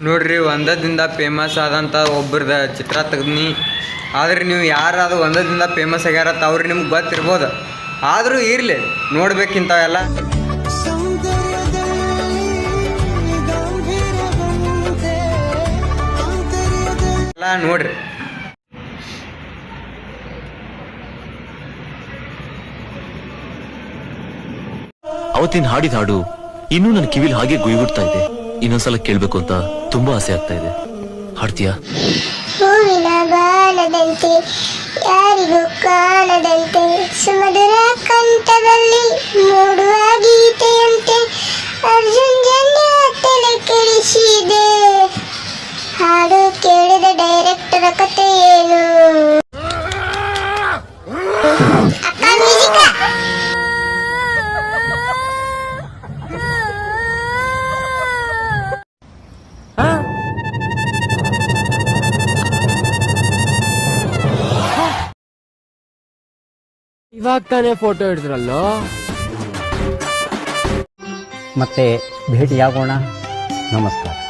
ನೋಡ್ರಿ, ಒಂದದಿಂದ ಫೇಮಸ್ ಆದಂಥ ಒಬ್ಬರದ ಚಿತ್ರ ತೆಗ್ದಿನಿ. ಆದ್ರೆ ನೀವು ಯಾರಾದ್ರು ಒಂದದಿಂದ ಫೇಮಸ್ ಆಗ್ಯಾರತ್ತ ಅವ್ರಿಗೆ ನಿಮ್ಗೆ ಗೊತ್ತಿರ್ಬೋದು. ಆದರೂ ಇರಲಿ ನೋಡ್ಬೇಕಿಂತವೆಲ್ಲ ನೋಡ್ರಿ. ಅವತ್ತಿನ ಹಾಡಿದ ಹಾಡು ಇನ್ನೂ ನನ್ನ ಕಿವಿಲಿ ಹಾಗೆ ಗುಯ್ಬಿಡ್ತಾ ಇದೆ. ಇನ್ನೊಂದ್ಸಲ ಕೇಳ್ಬೇಕು ಅಂತ ತುಂಬಾ ಆಸೆ ಆಗ್ತಾ ಇದೆ. ಹಾಡ್ತೀಯಾ? ಹೂವಿನ ಬಾಲದಂತೆ ಯಾರಿಗೂ ಕಾಣದಂತೆ, ಸುಮಧುರ ಕಂಠದಲ್ಲಿ ಮೂಡುವ ಗೀತೆಯಂತೆ ಅರ್ಜುನ್ ಜನ್ಯ ತಲೆ ಕೆಡಿಸಿದೆ. ಹಾಡು ಕೇಳಿದ ಡೈರೆಕ್ಟರ್ ಕಥೆ ಏನು? ಇವಾಗ ತಾನೇ ಫೋಟೋ ಹಿಡಿದ್ರಲ್ಲೋ? ಮತ್ತೆ ಭೇಟಿಯಾಗೋಣ. ನಮಸ್ಕಾರ.